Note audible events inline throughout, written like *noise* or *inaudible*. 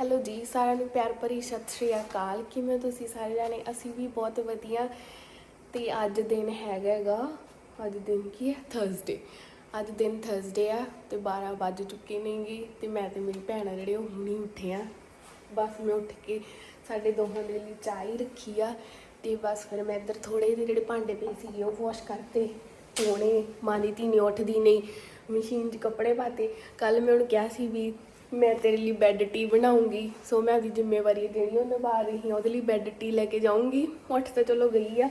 Hello ਜੀ, ਸਾਰਿਆਂ ਨੂੰ ਪਿਆਰ ਭਰੀ ਸਤਿ ਸ਼੍ਰੀ ਅਕਾਲ। ਕਿਵੇਂ ਤੁਸੀਂ ਸਾਰੇ ਜਾਣੇ? ਅਸੀਂ ਵੀ ਬਹੁਤ ਵਧੀਆ ਤੇ ਅੱਜ ਦਿਨ ਹੈਗਾਗਾ ਅੱਜ ਦਿਨ ਕੀ ਹੈ? ਥਰਸਡੇ ਅੱਜ ਦਿਨ ਥਰਸਡੇ ਆ ਤੇ 12 ਵੱਜ ਚੁੱਕੇ ਨੇਗੇ ਤੇ ਮੈਂ ਤੇ ਮੇਰੀ ਭੈਣ ਆ ਜਿਹੜੇ ਉਹ ਹੁਣੀ ਉੱਠੇ ਆ। ਬਸ ਮੈਂ ਉੱਠ ਕੇ ਸਾਡੇ ਦੋਹਾਂ ਦੇ ਲਈ ਚਾਹ ਹੀ ਰੱਖੀ ਆ ਤੇ ਬਸ ਫਿਰ ਮੈਂ ਇੱਧਰ ਥੋੜੇ ਜਿਹੇ ਜਿਹੜੇ ਭਾਂਡੇ ਪਏ ਸੀਗੇ ਉਹ ਵਾਸ਼ ਕਰਤੇ। ਧੋਣੇ, ਮਾਂ ਦੀ ਧੀ ਨਹੀਂ ਉੱਠਦੀ ਨਹੀਂ। ਮਸ਼ੀਨ 'ਚ ਕੱਪੜੇ ਪਾਤੇ। ਕੱਲ ਮੈਂ ਉਹਨੂੰ ਕਿਹਾ ਸੀ ਵੀ ਮੈਂ ਤੇਰੇ ਲਈ ਬੈੱਡ ਟੀ ਬਣਾਉਂਗੀ। ਸੋ ਮੈਂ ਉਹਦੀ ਜ਼ਿੰਮੇਵਾਰੀ ਜਿਹੜੀ ਉਹ ਨਿਭਾ ਰਹੀ ਹਾਂ। ਉਹਦੇ ਲਈ ਬੈੱਡ ਟੀ ਲੈ ਕੇ ਜਾਊਂਗੀ। ਉੱਠ ਤਾਂ ਚਲੋ ਗਈ ਆ।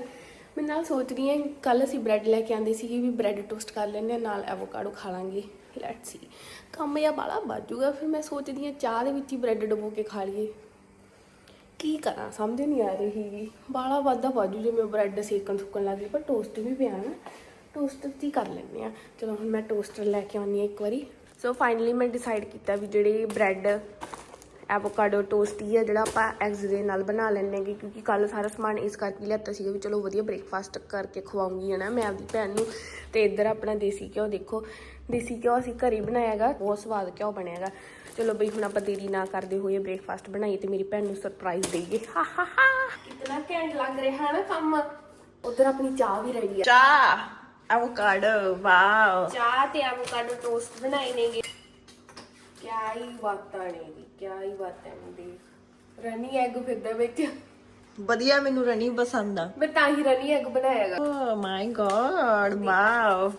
ਮੈਂ ਨਾਲ ਸੋਚ ਰਹੀ ਹਾਂ ਕੱਲ ਅਸੀਂ ਬ੍ਰੈਡ ਲੈ ਕੇ ਆਂਦੇ ਸੀਗੇ ਵੀ ਬ੍ਰੈਡ ਟੋਸਟ ਕਰ ਲੈਂਦੇ ਹਾਂ, ਨਾਲ ਐਵੋਕਾਡੋ ਖਾ ਲਾਂਗੇ। ਲੈਟਸ ਸੀ ਕੰਮ ਜਾਂ ਬਾਲਾ ਬਾਜੂਗਾ ਫਿਰ ਮੈਂ ਸੋਚਦੀ ਹਾਂ ਚਾਹ ਦੇ ਵਿੱਚ ਹੀ ਬ੍ਰੈਡ ਡਬੋ ਕੇ ਖਾ ਲਈਏ। ਕੀ ਕਰਾਂ? ਸਮਝ ਨਹੀਂ ਆ ਰਹੀ ਗੀ ਬਾਲਾ ਵਾਧਾ ਬਾਜੂ ਜੇ ਮੈਂ ਬ੍ਰੈਡ ਸੇਕਣ ਸੁੱਕਣ ਲੱਗ ਗਈ, ਪਰ ਟੋਸਟ ਵੀ ਪਿਆ ਨਾ। ਟੋਸਟ ਹੀ ਕਰ ਲੈਂਦੇ ਆ ਚਲੋ ਹੁਣ ਮੈਂ ਟੋਸਟਰ ਲੈ ਕੇ ਆਉਣੀ ਆ ਇੱਕ ਵਾਰੀ। ਸੋ ਫਾਈਨਲੀ ਮੈਂ ਡਿਸਾਈਡ ਕੀਤਾ ਵੀ ਜਿਹੜੇ ਬ੍ਰੈਡ ਐਵੋਕਾਡੋ ਟੋਸਟ ਹੀ ਆ ਜਿਹੜਾ ਆਪਾਂ ਐਗਸ ਦੇ ਨਾਲ ਬਣਾ ਲੈਣੇ ਗੇ ਕਿਉਂਕਿ ਕੱਲ ਸਾਰਾ ਸਮਾਨ ਇਸ ਕਰਕੇ ਲਿਆਤਾ ਸੀਗਾ ਵੀ ਚਲੋ ਵਧੀਆ ਬ੍ਰੇਕਫਾਸਟ ਕਰਕੇ ਖਵਾਉਂਗੀ ਹੈ ਨਾ ਮੈਂ ਆਪਦੀ ਭੈਣ ਨੂੰ ਤੇ ਇੱਧਰ ਆਪਣਾ ਦੇਸੀ ਘਿਓ ਦੇਖੋ। ਦੇਸੀ ਘਿਓ ਅਸੀਂ ਘਰੇ ਹੀ ਬਣਾਇਆਗਾ ਬਹੁਤ ਸਵਾਦ ਘਿਓ ਬਣਿਆਗਾ ਚਲੋ ਬਈ ਹੁਣ ਆਪਾਂ ਦੇਰੀ ਨਾ ਕਰਦੇ ਹੋਏ ਬ੍ਰੇਕਫਾਸਟ ਬਣਾਈਏ ਤੇ ਮੇਰੀ ਭੈਣ ਨੂੰ ਸਰਪ੍ਰਾਈਜ਼ ਦੇਈਏ। ਹਾ ਹਾ ਹਾ। ਕਿੰਨਾ ਘੈਂਟ ਲੱਗ ਰਿਹਾ ਹੈ ਨਾ ਕੰਮ? ਉਧਰ ਆਪਣੀ ਚਾਹ ਵੀ ਰੈਡੀ ਆ। ਚਾਹ। ਐਵੋਕਾਡੋ ਵਾਓ ਚਾਹ ਤੇ ਐਵੋਕਾਡੋ ਟੋਸਟ ਬਣਾਏ ਨੇਗੇ। ਕਿਆ ਹੀ ਬਾਤਾਂ ਨੇ ਜੀ ਕਿਆ ਹੀ ਬਾਤਾਂ ਨੇ ਦੀ ਰਨੀ ਐਗ ਫਿਰਦਾ ਵਿੱਚ। ਵਧੀਆ ਮੈਨੂੰ ਰਣੀ ਪਸੰਦ ਆ। ਮੈਂ ਤਾਂ ਹੀ ਰਨੀ ਐਗ ਬਣਾਇਆਗਾ ਓ ਮਾਈ ਗॉड ਵਾਓ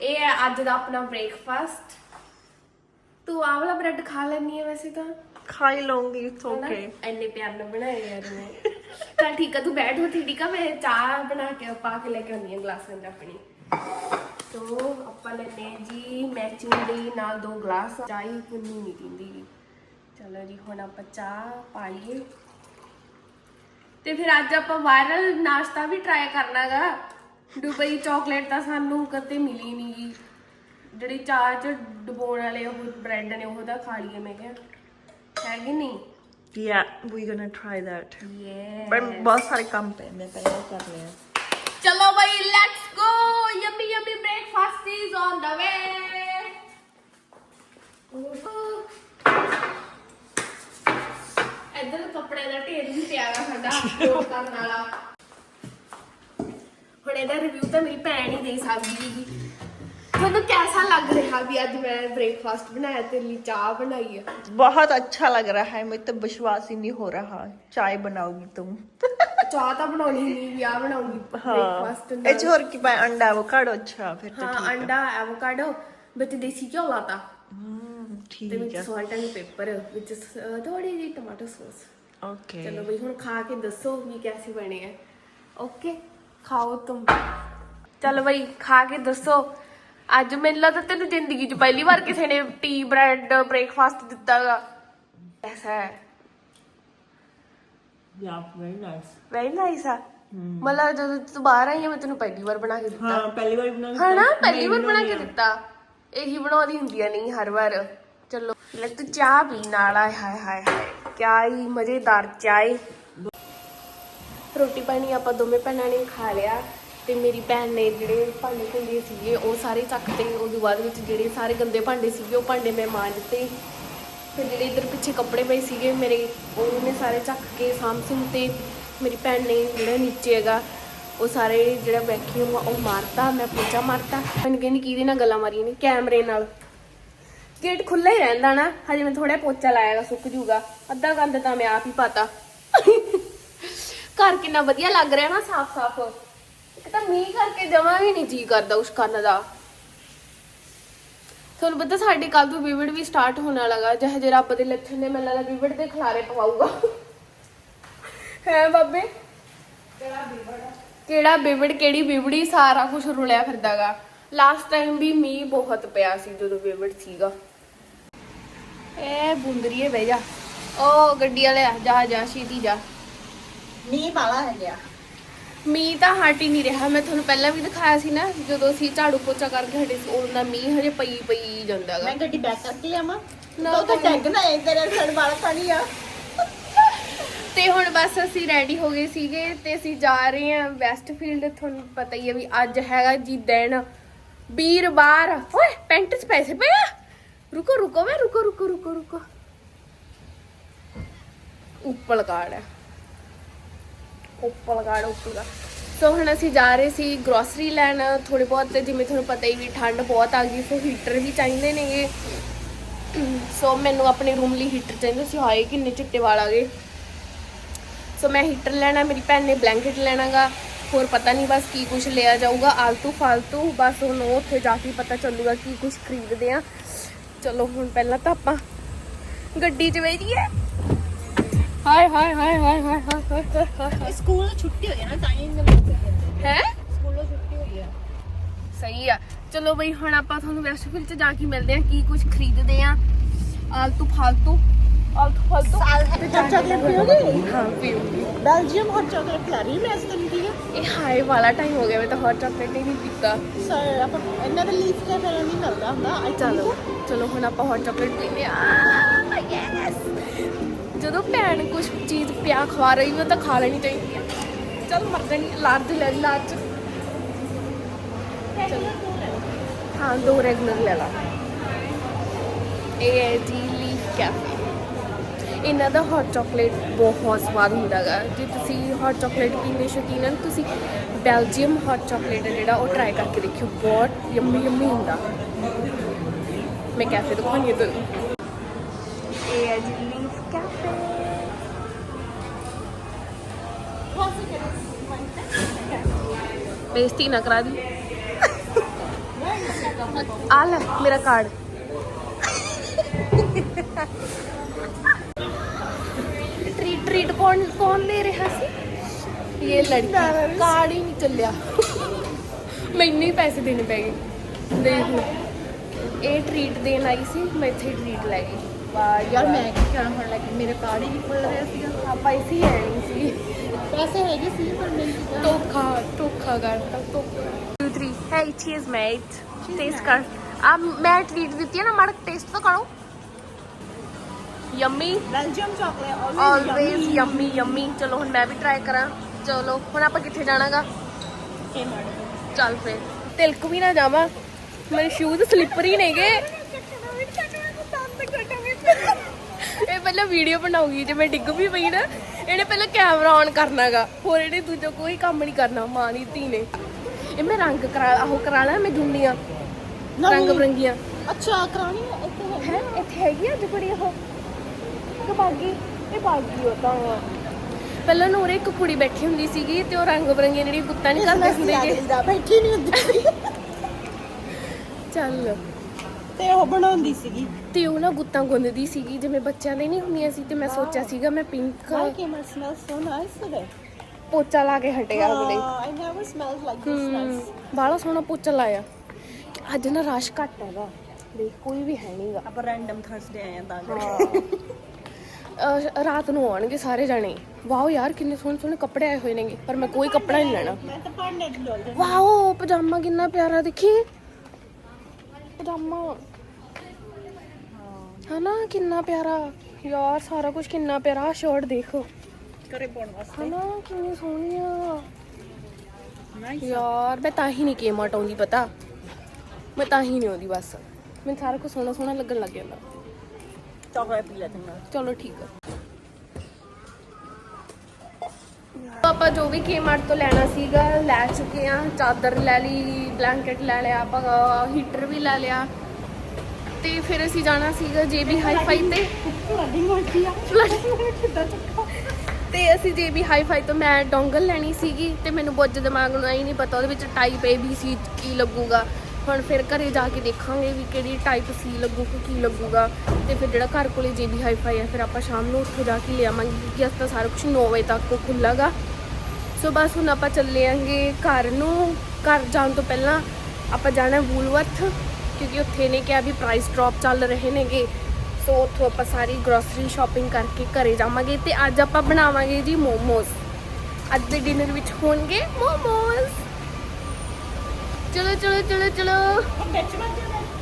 ਇਹ ਹੈ ਅੱਜ ਦਾ ਆਪਣਾ ਬ੍ਰੇਕਫਾਸਟ ਤੂੰ ਆਹ ਵਾਲਾ ਬ੍ਰੈਡ ਖਾ ਲੈਣੀ ਹੈ ਵੈਸੇ ਤਾਂ? ਖਾ ਹੀ ਲਵਾਂਗੀ ਇਟਸ? ਓਕੇ ਇੰਨੇ ਪਿਆਰ ਨਾਲ ਬਣਾਏ ਯਾਰ ਮੈਂ ਚਲ ਠੀਕ ਆ, ਤੂੰ ਬੈਠ ਹੋ ਠੀਕ ਆ, ਮੈਂ ਚਾਹ ਬਣਾ ਕੇ ਪਾ ਕੇ ਲੈ ਕੇ ਆਉਂਦੀ ਹਾਂ ਗਲਾਸਾਂ 'ਚ ਆਪਣੀ। ਤੋ ਆਪਾਂ ਲੈਨੇ ਹਾਂ ਜੀ ਮੈਚਿੰਗ ਦੇ ਨਾਲ ਦੋ ਗਲਾਸ ਚਾਹ ਹੀ ਨਹੀਂ ਦਿੰਦੀ ਗੀ। ਚਲੋ ਜੀ, ਹੁਣ ਆਪਾਂ ਚਾਹ ਪਾ ਲਈਏ ਤੇ ਫਿਰ ਅੱਜ ਆਪਾਂ ਵਾਇਰਲ ਨਾਸ਼ਤਾ ਵੀ ਟਰਾਈ ਕਰਨਾਗਾ। ਦੁਬਈ ਚਾਕਲੇਟ ਤਾਂ ਸਾਨੂੰ ਕਦੇ ਮਿਲੀ ਨਹੀਂ ਗੀ ਜਿਹੜੀ ਚਾਹ ਚ ਡਬੋਣ ਵਾਲੇ ਉਹ ਬ੍ਰੈਡ ਨੇ ਉਹ ਤਾਂ ਖਾ ਲਈਏ ਮੈਂ ਕਿਹਾ। ਹੈਗੀ ਨਹੀਂ? ਯਾ ਵੀ ਗੋਣਾ ਟਰਾਈ ਦੈਟ ਯੇ ਪਰ ਬਹੁਤ ਸਾਰੇ ਕੰਮ ਪਏ ਮੈਂ ਪਹਿਲਾਂ ਕਰ ਲਿਆ ਚਲੋ ਬਈ let's go yummy yummy breakfast is on the way ਇੱਧਰ ਕੱਪੜੇ ਦਾ ਢੇਰ ਵੀ ਪਿਆ ਵਾ ਸਾਡਾ ਲੋਡ ਕਰਨ ਵਾਲਾ ਹੁਣ ਇਹਦਾ ਰਿਵਿਊ ਤਾਂ ਮੇਰੀ ਭੈਣ ਹੀ ਦੇ ਸਕਦੀ ਹੈਗੀ ਤੁਹਾਨੂੰ ਕਿਹਦਾ ਲੱਗ ਰਿਹਾ ਵੀ ਅੱਜ ਮੈਂ ਬ੍ਰੇਕਫਾਸਟ ਬਣਾਇਆ ਤੇ ਲਈ ਚਾਹ ਬਣਾਈ ਹੈ बहुत अच्छा लग रहा है मुझे तो विश्वास ही नहीं हो रहा चाय बनाओगी तुम ਚਾਹ ਤਾਂ ਬਣਾਉਣੀ ਨਹੀਂ ਵਿਆਹ ਬਣਾਉਂਗੀ हाँ ਬ੍ਰੇਕਫਾਸਟ ਇਹ ਹੋਰ ਕੀ ਪਾਇਆ ਅੰਡਾ ਐਵੋਕਾਡੋ ਅੱਛਾ ਫਿਰ ਤਾਂ ਹਾਂ ਅੰਡਾ ਐਵੋਕਾਡੋ ਵਿੱਚ ਦੇਸੀ ਘਿਓ ਲਾਤਾ ਹਮ, ਤੇ ਠੀਕ ਵਿੱਚ ਹੈ ਸਾਲਟ ਐਂਡ ਪੇਪਰ ਵਿੱਚ ਸ- ਥੋੜੀ ਜਿਹੀ ਟਮਾਟੋ ਸੌਸ ਓਕੇ ਚਲੋ ਬਈ ਹੁਣ ਖਾ ਕੇ ਦੱਸੋ ਵੀ ਕੈਸੇ ਬਣੇ ਆ ਓਕੇ ਖਾਓ ਤੁਮ ਚਲੋ ਬਈ ਖਾ ਕੇ ਦੱਸੋ ਅੱਜ ਮੈਨੂੰ ਲੱਗਦਾ ਤੈਨੂੰ ਜ਼ਿੰਦਗੀ 'ਚ ਪਹਿਲੀ ਵਾਰ ਕਿਸੇ ਨੇ ਟੀ ਬ੍ਰੈਡ ਬ੍ਰੇਕਫਾਸਟ ਦਿੱਤਾਗਾ। ਐਸਾ ਹੈ। ਯਾ ਵੈਰੀ ਨਾਈਸ ਵੈਰੀ ਨਾਈਸ ਆ। ਮਤਲਬ ਜਦੋਂ ਤੂੰ ਬਾਹਰ ਆਈ ਆ ਮੈਂ ਤੈਨੂੰ ਪਹਿਲੀ ਵਾਰ ਬਣਾ ਕੇ ਦਿੱਤਾ। ਹਾਂ ਪਹਿਲੀ ਵਾਰ ਬਣਾ ਹਨਾ? ਪਹਿਲੀ ਵਾਰ ਬਣਾ ਕੇ ਦਿੱਤਾ। ਇਹੀ ਬਣਾਉਂਦੀ ਹੁੰਦੀ ਆ ਨਹੀਂ ਹਰ ਵਾਰ। ਚਲੋ ਲੈ ਤੂੰ ਚਾਹ ਪੀ ਨਾਲ। ਆਏ ਹਾਏ ਹਾਏ ਹਾਏ। ਕਿਆ ਹੀ ਮਜ਼ੇਦਾਰ ਚਾਹ ਰੋਟੀ ਪਾਣੀ ਆਪਾਂ ਦੋਵੇਂ ਭੈਣਾਂ ਨੇ ਖਾ ਲਿਆ। ਤੇ ਮੇਰੀ ਭੈਣ ਨੇ ਜਿਹੜੇ ਭਾਂਡੇ ਭੁੰਡੇ ਸੀਗੇ, ਉਹ ਸਾਰੇ ਚੱਕਤੇ ਉਸ ਤੋਂ ਬਾਅਦ ਵਿੱਚ ਜਿਹੜੇ ਸਾਰੇ ਗੰਦੇ ਭਾਂਡੇ ਸੀਗੇ, ਉਹ ਭਾਂਡੇ ਮੈਂ ਮਾਂਜਤੇ ਫਿਰ ਜਿਹੜੇ ਇੱਧਰ ਪਿੱਛੇ ਕੱਪੜੇ ਪਏ ਸੀਗੇ, ਮੇਰੇ ਉਹਨੇ ਸਾਰੇ ਚੱਕ ਕੇ ਸਾਮਸੰਗ ਤੇ ਮੇਰੀ ਭੈਣ ਨੇ ਜਿਹੜਾ ਨੀਚੇ ਹੈਗਾ, ਉਹ ਸਾਰੇ ਜਿਹੜਾ ਵੈਕਿਊਮ ਉਹ ਮਾਰਤਾ, ਮੈਂ ਪੋਚਾ ਮਾਰਤਾ। ਮੈਨੂੰ ਕਹਿੰਦੀ ਕਿਹਦੇ ਨਾਲ ਗੱਲਾਂ ਮਾਰੀਆਂ ਨੇ? ਕੈਮਰੇ ਨਾਲ। ਗੇਟ ਖੁੱਲਾ ਹੀ ਰਹਿੰਦਾ ਨਾ, ਹਜੇ ਮੈਂ ਥੋੜਾ ਪੋਚਾ ਲਾਇਆਗਾ ਸੁੱਕ ਜੂਗਾ ਅੱਧਾ ਗੰਦ ਤਾਂ ਮੈਂ ਆਪ ਹੀ ਪਾਤਾ। ਘਰ ਕਿੰਨਾ ਵਧੀਆ ਲੱਗ ਰਿਹਾ ਨਾ ਸਾਫ਼ ਸਾਫ਼ ਤਾਂ ਮੀਂਹ ਕਰਕੇ ਜਮਾ ਵੀ ਨਹੀਂ ਜੀ ਕਰਦਾ ਉਸ ਕੰਨ ਦਾ। ਤੁਹਾਨੂੰ ਪਤਾ ਸਾਡੇ ਕੱਲ ਤੋਂ ਵਿਵੜ ਵੀ ਸਟਾਰਟ ਹੋਣ ਵਾਲਾਗਾ ਜਿਹੇ ਜੇ ਰੱਬ ਦੇ ਲੱਛਣ ਨੇ ਮੈਨੂੰ ਲੱਗਦਾ ਵਿਵੜ ਦੇ ਖਲਾਰੇ ਪਵਾਊਗਾ। ਹੈ ਬਾਬੇ? ਕਿਹੜਾ ਵਿਵੜ ਕਿਹੜੀ ਵਿਵੜੀ ਸਾਰਾ ਕੁਝ ਰੁਲਿਆ ਫਿਰਦਾਗਾ ਲਾਸਟ ਟਾਈਮ ਵੀ ਮੀਂਹ ਬਹੁਤ ਪਿਆ ਸੀ ਜਦੋਂ ਵਿਵੜ ਸੀਗਾ। ਇਹ ਬੁੰਦਰੀਏ ਬਹਿ ਜਾ। ਉਹ ਗੱਡੀ ਵਾਲਿਆ ਜਾ ਜਾ ਛੇਤੀ ਜਾ। ਮੀਂਹ ਵਾਲਾ ਹੈ ਗਿਆ ਮੀਂਹ ਤਾਂ ਹਟ ਹੀ ਨਹੀਂ ਰਿਹਾ। ਮੈਂ ਤੁਹਾਨੂੰ ਪਹਿਲਾਂ ਵੀ ਦਿਖਾਇਆ ਸੀ ਨਾ ਜਦੋਂ ਅਸੀਂ ਝਾੜੂ ਪੋਚਾ ਕਰਕੇ ਹਟੇ ਸੀ ਉਹਨਾਂ ਮੀਂਹ ਹਜੇ ਪਈ ਪਈ ਜਾਂਦਾਗਾ ਮੈਂ ਗੱਡੀ ਬੈਕ ਕਰਕੇ ਲਿਆਵਾਂ। ਨਾ, ਉਹ ਤਾਂ ਟੈਗ ਨਾ ਹੈ ਤੇਰੇ ਸੜ ਵਾਲਾ ਖਾਣੀ ਆ। ਤੇ ਹੁਣ ਬਸ ਅਸੀਂ ਰੈਡੀ ਹੋ ਗਏ ਸੀਗੇ ਤੇ ਅਸੀਂ ਜਾ ਰਹੇ ਹਾਂ ਵੈਸਟਫੀਲਡ ਤੁਹਾਨੂੰ ਪਤਾ ਹੀ ਹੈ ਵੀ ਅੱਜ ਹੈਗਾ ਜੀ ਦਿਨ। ਵੀਰਵਾਰ। ਓਏ ਪੈਂਟ 'ਚ ਪੈਸੇ ਪਏ ਆ? ਰੁਕੋ ਰੁਕੋ ਵੇ ਰੁਕੋ ਰੁਕੋ ਰੁਕੋ ਰੁਕੋ। ਉੱਪਲ ਕਾਰਡ ਹੈ ਉੱਪਲ ਕਾਰਡ ਉੱਪਲ ਸੋ ਹੁਣ ਅਸੀਂ ਜਾ ਰਹੇ ਸੀ ਗਰੋਸਰੀ ਲੈਣ। ਥੋੜੇ ਬਹੁਤ ਜਿਵੇਂ ਤੁਹਾਨੂੰ ਪਤਾ ਹੀ ਵੀ ਠੰਡ ਬਹੁਤ ਆ ਗਈ ਸੋ ਹੀਟਰ ਵੀ ਚਾਹੀਦੇ ਨੇਗੇ। ਸੋ ਮੈਨੂੰ ਆਪਣੇ ਰੂਮ ਲਈ ਹੀਟਰ ਚਾਹੀਦਾ ਸੀ। ਹਾਏ, ਕਿੰਨੇ ਚਿੱਟੇ ਵਾਲ ਆ ਗਏ। ਸੋ ਮੈਂ ਹੀਟਰ ਲੈਣਾ, ਮੇਰੀ ਭੈਣ ਨੇ ਬਲੈਂਕਟ ਲੈਣਾਗਾ। ਹੋਰ ਪਤਾ ਨਹੀਂ ਬਸ ਕੀ ਕੁਝ ਲਿਆ ਜਾਊਗਾ, ਆਲਤੂ ਫਾਲਤੂ। ਬਸ ਹੁਣ ਉੱਥੇ ਜਾ ਕੇ ਪਤਾ ਚੱਲੂਗਾ ਕੀ ਕੁਝ ਖਰੀਦਦੇ ਆ। ਚਲੋ ਹੁਣ ਪਹਿਲਾਂ ਤਾਂ ਆਪਾਂ ਗੱਡੀ 'ਚ ਬੈਠੀਏ ਹਾਏ ਹਾਏ ਹਾਏ ਹਾਏ ਹਾਏ ਹਾਏ ਹਾਏ ਹਾਏ ਸਕੂਲ ਛੁੱਟੀ ਹੋ ਗਈ ਨਾ ਤਾਂ ਹੀ ਇਹਨੇ ਹੈ ਸਕੂਲੋਂ ਛੁੱਟੀ ਹੋ ਗਈ ਆ ਸਹੀ ਆ ਚਲੋ ਬਈ ਹੁਣ ਆਪਾਂ ਤੁਹਾਨੂੰ ਵੈਸਟਫੀਲ 'ਚ ਜਾ ਕੇ ਮਿਲਦੇ ਆ ਕੀ ਕੁਝ ਖਰੀਦਦੇ ਆ ਆਲਤੂ ਫਾਲਤੂ ਆਲਤੂ ਫਾਲਤੂ ਹੌਟ ਚਾਕਲੇਟ ਪੀਓਗੇ ਹਾਂ ਪੀਉਂਗੀ ਬੈਲਜੀਅਮ ਹੌਟ ਚਾਕਲੇਟ ਪਿਲਾ ਰਹੀ ਮੈਂ ਇਸ ਦਿਨ ਦੀ ਇਹ ਹਾਈ ਵਾਲਾ ਟਾਈਮ ਹੋ ਗਿਆ ਮੈਂ ਤਾਂ ਹੌਟ ਚਾਕਲੇਟ ਹੀ ਨਹੀਂ ਪੀਤਾ ਸਰ ਆਪਾਂ ਇਹਨਾਂ ਦਾ ਲੀਫ ਕੈਫੇ ਨਹੀਂ ਮਿਲਦਾ ਹੁੰਦਾ ਆਈ ਚਲੋ ਚਲੋ ਹੁਣ ਆਪਾਂ ਹੌਟ ਚਾਕਲੇਟ ਪੀਂਦੇ ਆ ਯੈਸ ਜਦੋਂ ਭੈਣ ਕੁਝ ਚੀਜ਼ ਪਿਆ ਖਵਾ ਰਹੀ ਹੋ ਤਾਂ ਖਾ ਲੈਣੀ ਚਾਹੀਦੀ ਹੈ ਚਲ ਮਰ ਜਾਣੀ, ਲਾਰਜ ਲੈ ਲਈ, ਲਾਰਜ। ਚਲੋ। ਹਾਂ, ਦੋ ਰੈਗੂਲਰ ਲੈ ਲਾ। ਇਹ ਹੈ ਜੀ ਲੀਫ ਕੈਫੇ ਇਹਨਾਂ ਦਾ ਹੌਟ ਚਾਕਲੇਟ ਬਹੁਤ ਸਵਾਦ ਹੁੰਦਾ ਗਾ ਜੇ ਤੁਸੀਂ ਹੌਟ ਚਾਕਲੇਟ ਪੀਣ ਦੇ ਸ਼ੌਕੀਨ ਹੋ ਤੁਸੀਂ ਬੈਲਜੀਅਮ ਹੌਟ ਚਾਕਲੇਟ ਹੈ ਜਿਹੜਾ, ਉਹ ਟਰਾਈ ਕਰਕੇ ਦੇਖਿਓ। ਬਹੁਤ ਯੰਮੀ ਯੰਮੀ ਹੁੰਦਾ। ਮੈਂ ਕੈਫੇ ਦਿਖਾਉਣੀ ਹੈ ਤੁਹਾਨੂੰ ਇਹ ਹੈ ਜੀ ਬੇਇੱਜ਼ਤੀ ਨਾ ਕਰਾ ਦੀ ਆ ਲੈ ਮੇਰਾ ਕਾਰਡ ਟ੍ਰੀਟ ਟ੍ਰੀਟ ਕੌਣ ਕੌਣ ਦੇ ਰਿਹਾ ਸੀ ਇਹ ਲੜਕੀ ਕਾਰਡ ਹੀ ਨਹੀਂ ਚੱਲਿਆ ਮੈਨੂੰ ਹੀ ਪੈਸੇ ਦੇਣੇ ਪੈ ਗਏ ਦੇਖ ਲਓ ਇਹ ਟ੍ਰੀਟ ਦੇਣ ਆਈ ਸੀ ਮੈਂ ਇੱਥੇ ਟ੍ਰੀਟ ਲੈ ਗਈ ਵਾਹ ਯਾਰ ਮੈਂ ਕੀ ਕਰਾਂ ਹੁਣ ਲੱਗੀ ਮੇਰੇ ਕਾਰਡ ਹੀ ਨਹੀਂ ਖੁੱਲ ਰਿਹਾ ਸੀਗਾ ਆਪਾਂ ਇਸੇ ਹੈ ਨਹੀਂ ਸੀ ਪੈਸੇ ਹੈਗੇ ਸੀ ਪਰ ਨਹੀਂ ਸੀਗਾ ਧੋਖਾ ਧੋਖਾ ਕਰਤਾ ਧੋਖਾ। 2 3 ਹੈ ਚੀਜ਼ ਮੇਟ ਟੇਸਟ ਕਰ। ਆ ਮੈਂ ਟ੍ਰੀਟ ਦਿੱਤੀ ਹੈ ਨਾ ਮੜ ਟੇਸਟ ਤਾਂ ਕਰੋ yummy Belgium chocolate always yummy yummy ਚਲੋ ਹੁਣ ਮੈਂ ਵੀ ਟਰਾਈ ਕਰਾਂ। ਚਲੋ ਹੁਣ ਆਪਾਂ ਕਿੱਥੇ ਜਾਣਾਗਾ? ਚੱਲ ਫੇਰ। ਤਿਲਕ ਵੀ ਨਾ ਜਾਵਾਂ। ਮੇਰੇ ਸ਼ੂਜ਼ ਸਲਿੱਪਰੀ ਨੇਗੇ। ਇਹ ਪਹਿਲਾਂ ਵੀਡੀਓ ਬਣਾਉਗੀ ਜੇ ਮੈਂ ਡਿੱਗ ਵੀ ਪਈ ਨਾ। ਇਹਨੇ ਪਹਿਲਾਂ ਕੈਮਰਾ ਔਨ ਕਰਨਾਗਾ। ਹੋਰ ਇਹਨੇ ਦੂਜਾ ਕੋਈ ਕੰਮ ਨਹੀਂ ਕਰਨਾ ਮਾਂ ਦੀ ਧੀ ਨੇ। ਇਹ ਮੈਂ ਰੰਗ ਕਰਾ ਆਹੋ ਕਰਾ ਲਾਂ ਮੈਂ ਜੁੰਡੀਆਂ ਰੰਗ ਬਰੰਗੀਆਂ। ਅੱਛਾ ਕਰਾਣੀ ਹੈ ਇੱਥੇ ਹੈ ਇੱਥੇ ਹੈਗੀ ਆ ਜੁਗੜੀ ਉਹ? ਇਹ ਬਾਗੀ ਉਹ ਤਾਂ। ਪਹਿਲਾਂ ਨੂਰੇ ਇੱਕ ਕੁੜੀ ਬੈਠੀ ਹੁੰਦੀ ਸੀਗੀ ਤੇ ਉਹ ਰੰਗ ਬਰੰਗੀਆਂ ਜਿਹੜੀ ਗੁੱਤਾਂ ਨਹੀਂ ਕਰਦੇ ਹੁੰਦੇ ਗੇ। ਬੈਠੀ ਨਹੀਂ ਹੁੰਦੀ। ਚੱਲ। ਤੇ ਉਹ ਬਣਾਉਂਦੀ ਸੀਗੀ। ਤੇ ਉਹ ਨਾ ਗੁੱਤਾਂ ਗੁੰਨਦੀ ਸੀਗੀ ਜਿਵੇਂ ਬੱਚਿਆਂ ਦੇ ਨਹੀਂ ਹੁੰਦੀਆਂ ਸੀ ਤੇ ਮੈਂ ਸੋਚਿਆ ਸੀਗਾ ਮੈਂ pink Why came it smells so nice today? ਪੋਚਾ ਲਾ ਕੇ ਹਟੇਗਾ ਅਗਲੇ Uh, I never smelled like this nice. ਬਾਲਾ ਸੋਹਣਾ ਪੋਚਾ ਲਾਇਆ। ਅੱਜ ਨਾ ਰਸ਼ ਘੱਟ ਹੈਗਾ ਦੇਖ ਕੋਈ ਵੀ ਹੈ ਨਹੀਂਗਾ ਆਪਾਂ ਰੈਂਡਮ ਥਰਸਡੇ ਆਏ ਆ ਤਾਂ। ਹਾਂ। ਰਾਤ ਨੂੰ ਆਉਣਗੇ ਸਾਰੇ ਜਾਣੇ। ਵਾਓ ਯਾਰ ਕਿੰਨੇ ਸੋਹਣੇ ਸੋਹਣੇ ਕੱਪੜੇ ਆਏ ਹੋਏ ਨੇਗੇ ਪਰ ਮੈਂ ਕੋਈ ਕੱਪੜਾ ਨਹੀਂ ਲੈਣਾ। ਮੈਂ ਤਾਂ ਪੜਨੇ ਦੀ ਲੋੜ ਵਾਓ ਪਜਾਮਾ ਕਿੰਨਾ ਪਿਆਰਾ ਦੇਖੀ? ਪਜਾਮਾ ਹਨਾ ਕਿੰਨਾ ਪਿਆਰਾ। ਯਾਰ ਸਾਰਾ ਕੁਝ ਕਿੰਨਾ ਪਿਆਰਾ। ਸ਼ਰਟ ਦੇਖੋ। ਕਰੇ ਪਾਉਣ ਵਾਸਤੇ। ਹਨਾ ਕਿੰਨੀ ਸੋਹਣੀ ਆ। ਨਾਈਸ ਯਾਰ ਮੈਂ ਤਾਂ ਹੀ ਨਹੀਂ ਕੇਮਟ ਆਉਂਦੀ ਪਤਾ। ਮੈਂ ਤਾਂ ਹੀ ਨਹੀਂ ਆਉਂਦੀ ਬਸ। ਮੈਨੂੰ ਸਾਰਾ ਕੁਝ ਸੋਹਣਾ ਸੋਹਣਾ ਲੱਗਣ ਲੱਗ ਜਾਂਦਾ। ਚਾਕਲੇਟ ਪੀ ਲੈ ਚੰਗਾ ਚਲੋ ਠੀਕ ਆ। ਆਪਾਂ ਜੋ ਵੀ ਕੇਮਾਰਟ ਤੋਂ ਲੈਣਾ ਸੀਗਾ ਲੈ ਚੁੱਕੇ ਆ ਚਾਦਰ ਲੈ ਲਈ ਬਲੈਂਕਟ ਲੈ ਲਿਆ ਆਪਾਂ ਹੀਟਰ ਵੀ ਲੈ ਲਿਆ। ਤੇ ਫਿਰ ਅਸੀਂ ਜਾਣਾ ਸੀਗਾ ਜੇਬੀ ਹਾਈਫਾਈ ਤੇ। ਆ *laughs* ਤੇ ਅਸੀਂ ਜੇਬੀ ਹਾਈਫਾਈ ਤੋਂ ਮੈਂ ਡੋਂਗਲ ਲੈਣੀ ਸੀਗੀ ਤੇ ਮੈਨੂੰ ਬੁੱਝ ਦਿਮਾਗ ਨੂੰ ਆਈ ਨਹੀਂ ਪਤਾ ਉਹਦੇ ਵਿੱਚ ਟਾਈਪ ਏ ਬੀ ਸੀ ਕੀ ਲੱਗੂਗਾ। ਹੁਣ ਫਿਰ ਘਰੇ ਜਾ ਕੇ ਦੇਖਾਂਗੇ ਵੀ ਕਿਹੜੀ ਟਾਈਪ ਸੀ ਲੱਗੂ ਕਿ ਕੀ ਲੱਗੂਗਾ। ਤੇ ਫਿਰ ਜਿਹੜਾ ਘਰ ਕੋਲੇ ਜੇਬੀ ਹਾਈਫਾਈ ਹੈ ਫਿਰ ਆਪਾਂ ਸ਼ਾਮ ਨੂੰ ਉੱਥੇ ਜਾ ਕੇ ਲਿਆਵਾਂਗੇ ਕਿਉਂਕਿ ਅੱਜ ਤਾਂ ਸਾਰਾ ਕੁਝ 9 ਵਜੇ ਤੱਕ ਖੁੱਲਾਗਾ। ਸੋ ਬਸ ਹੁਣ ਆਪਾਂ ਚੱਲੇ ਆਂਗੇ ਘਰ ਨੂੰ। ਘਰ ਜਾਣ ਤੋਂ ਪਹਿਲਾਂ ਆਪਾਂ ਜਾਣਾ ਵੂਲਵਰਥ, ਕਿਉਂਕਿ ਉੱਥੇ ਨੇ ਕਿਹਾ ਵੀ ਪ੍ਰਾਈਸ ਡ੍ਰੌਪ ਚੱਲ ਰਹੇ ਨੇਗੇ। ਸੋ ਉੱਥੋਂ ਆਪਾਂ ਸਾਰੀ ਗਰੋਸਰੀ ਸ਼ਾਪਿੰਗ ਕਰਕੇ ਘਰੇ ਜਾਵਾਂਗੇ ਤੇ ਅੱਜ ਆਪਾਂ ਬਣਾਵਾਂਗੇ ਜੀ ਮੋਮੋਸ। ਅੱਜ ਦੇ ਡਿਨਰ ਵਿੱਚ ਹੋਣਗੇ ਮੋਮੋਸ। ਚਲੋ ਚਲੋ ਚਲੋ ਚਲੋ।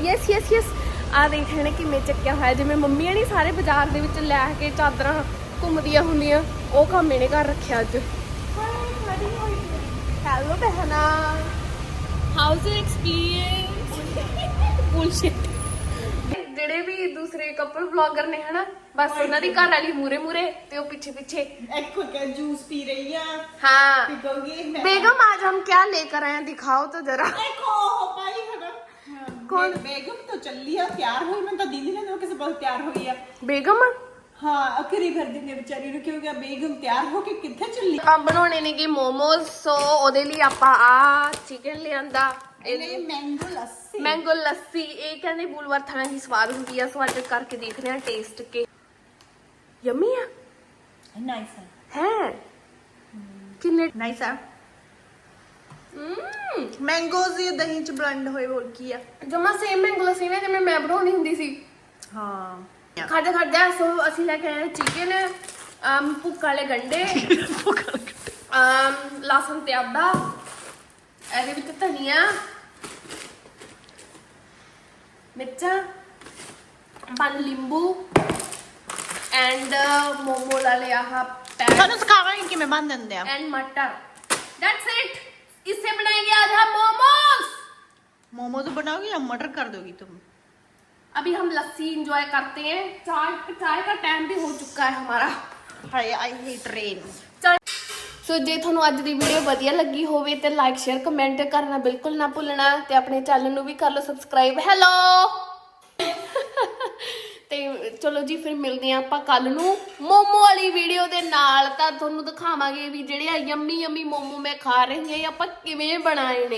ਯੈਸ ਯੈਸ ਯੈਸ ਆ ਦੇਖ ਨੇ ਕਿਵੇਂ ਚੱਕਿਆ ਹੋਇਆ। ਜਿਵੇਂ ਮੰਮੀਆਂ ਨਹੀਂ ਸਾਰੇ ਬਾਜ਼ਾਰ ਦੇ ਵਿੱਚ ਲੈ ਕੇ ਚਾਦਰਾਂ ਘੁੰਮਦੀਆਂ ਹੁੰਦੀਆਂ, ਉਹ ਕੰਮ ਇਹਨੇ ਘਰ ਰੱਖਿਆ ਅੱਜ। ਹੈਲੋ ਬਹਿਨਾ ਹਾਊਸ ਯਰ ਐਕਸਪੀਰੀਅੰਸ ਬੁਲਸ਼ਿਟ ਜਿਹੜੇ ਵੀ ਦੂਸਰੇ ਕਪਲ ਵਲੌਗਰ ਨੇ ਹਨਾ ਬਸ ਉਹਨਾਂ ਦੀ ਘਰ ਵਾਲੀ ਮੂਰੇ ਮੂਰੇ ਤੇ ਉਹ ਪਿੱਛੇ ਪਿੱਛੇ एक को क्या जूस पी रही है हाँ पिघोगी मैं बेगम आज हम क्या लेकर आए हैं दिखाओ तो जरा देखो हो पाई है ना कौन? बे- बेगम तो चल लिया तैयार हुई मैं तो दीदी ने किसी बहुत तैयार हुई है बेगम ਦਹੀਂ ਚ ਬਲੈਂਡ ਹੋਏ ਹੋਰ ਕੀ ਆ? ਜਮਾ ਸੇਮ ਮੈਂਗੋ ਲੱਸੀ ਨੇ ਜਿਵੇਂ ਮੈਂ ਬਣਾਉਣੀ ਹੁੰਦੀ ਸੀ। ਹਾਂ। ਖਾਦੇ ਖਾਦੇ ਸੋ ਅਸੀਂ ਲੈ ਕੇ ਆਏ ਚਿਕਨ ਅਮ ਭੁੱਖ ਵਾਲੇ ਗੰਡੇ ਅਮ ਲਸਣ ਤੇ ਆਦਾ ਇਹਦੇ ਵਿੱਚ ਧਨੀਆ ਮਿਰਚਾਂ ਪੰਜ ਲਿੰਬੂ ਐਂਡ ਮੋਮੋ ਦਾ ਲਿਆ ਆਹ ਪੈਕ ਤੁਹਾਨੂੰ ਸਿਖਾਵਾਂਗੇ ਕਿਵੇਂ ਬਣ ਦਿੰਦੇ ਆ एंड मटर दैट्स इट इससे बनाएंगे आज हम मोमोज मोमोज बनाओगी या मटर कर दोगी तुम अभी हम लस्सी एंजॉय करते हैं चाय चाय का टाइम भी हो चुका है हमारा हाय आई हेट रेन ਚਲ ਸੋ ਜੇ ਤੁਹਾਨੂੰ ਅੱਜ ਦੀ ਵੀਡੀਓ ਵਧੀਆ ਲੱਗੀ ਹੋਵੇ ਤੇ ਲਾਈਕ ਸ਼ੇਅਰ ਕਮੈਂਟ ਕਰਨਾ ਬਿਲਕੁਲ ਨਾ ਭੁੱਲਣਾ ਤੇ ਆਪਣੇ ਚੈਨਲ ਨੂੰ ਵੀ ਕਰ ਲਓ ਸਬਸਕ੍ਰਾਈਬ ਹੈਲੋ ਤੇ ਚਲੋ ਜੀ ਫਿਰ ਮਿਲਦੇ ਆਂ ਆਪਾਂ ਕੱਲ ਨੂੰ ਮੋਮੋ ਵਾਲੀ ਵੀਡੀਓ ਦੇ ਨਾਲ ਤਾਂ ਤੁਹਾਨੂੰ ਦਿਖਾਵਾਂਗੇ ਵੀ ਜਿਹੜੇ ਆ ਯੰਮੀ ਯੰਮੀ ਮੋਮੋ ਮੈਂ ਖਾ ਰਹੀ ਹਾਂ ਇਹ ਆਪਾਂ ਕਿਵੇਂ ਬਣਾਏ ਨੇ